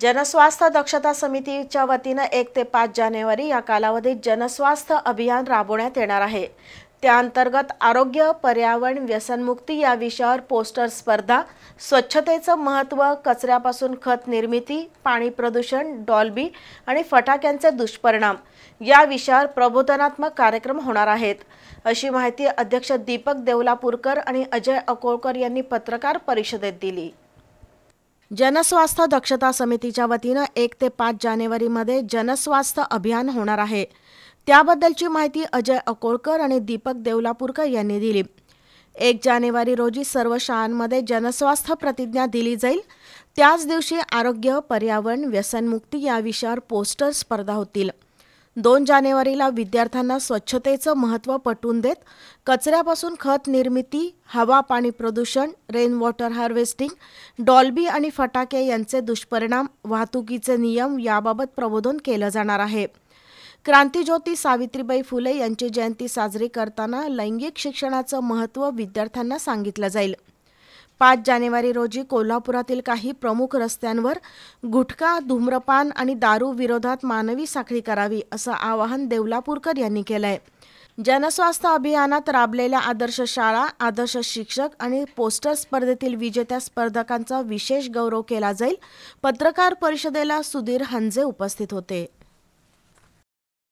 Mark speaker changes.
Speaker 1: जनस्वास्थ्य दक्षता समितीच्या वतीनं एक ते पाच जानेवारी या कालावधीत जनस्वास्थ्य अभियान राबवण्यात येणार आहे. त्याअंतर्गत आरोग्य पर्यावरण व्यसनमुक्ती या विषयावर पोस्टर स्पर्धा स्वच्छतेचं महत्त्व कचऱ्यापासून खत निर्मिती पाणी प्रदूषण डॉल्बी आणि फटाक्यांचे दुष्परिणाम या विषयावर प्रबोधनात्मक कार्यक्रम होणार आहेत. अशी माहिती अध्यक्ष दीपक देवलापूरकर आणि अजय अकोळकर यांनी पत्रकार परिषदेत दिली. जनस्वास्थ्य दक्षता समितीच्या वतीनं एक ते पाच जानेवारीमध्ये जनस्वास्थ्य अभियान होणार आहे. त्याबद्दलची माहिती अजय अकोळकर आणि दीपक देवलापूरकर यांनी दिली. एक जानेवारी रोजी सर्व शाळांमध्ये जनस्वास्थ्य प्रतिज्ञा दिली जाईल. त्याच दिवशी आरोग्य पर्यावरण व्यसनमुक्ती या विषयावर पोस्टर स्पर्धा होतील. दोन जानेवारीला विद्यार्थ्यांना स्वच्छतेचं महत्त्व पटवून देत कचऱ्यापासून खत निर्मिती हवा पाणी प्रदूषण रेन वॉटर हार्वेस्टिंग डॉल्बी आणि फटाके यांचे दुष्परिणाम वाहतुकीचे नियम याबाबत प्रबोधन केलं जाणार आहे. क्रांतीज्योती सावित्रीबाई फुले यांची जयंती साजरी करताना लैंगिक शिक्षणाचं महत्त्व विद्यार्थ्यांना सांगितलं जाईल. पाच जानेवारी रोजी कोल्हापुरातील काही प्रमुख रस्त्यांवर गुटखा धूम्रपान आणि दारू विरोधात मानवी साखळी करावी असं आवाहन देवलापूरकर यांनी केलंय. जनस्वास्थ्य अभियानात राबलेल्या आदर्श शाळा आदर्श शिक्षक आणि पोस्टर स्पर्धेतील विजेत्या स्पर्धकांचा विशेष गौरव केला जाईल. पत्रकार परिषदेला सुधीर हंजे उपस्थित होते.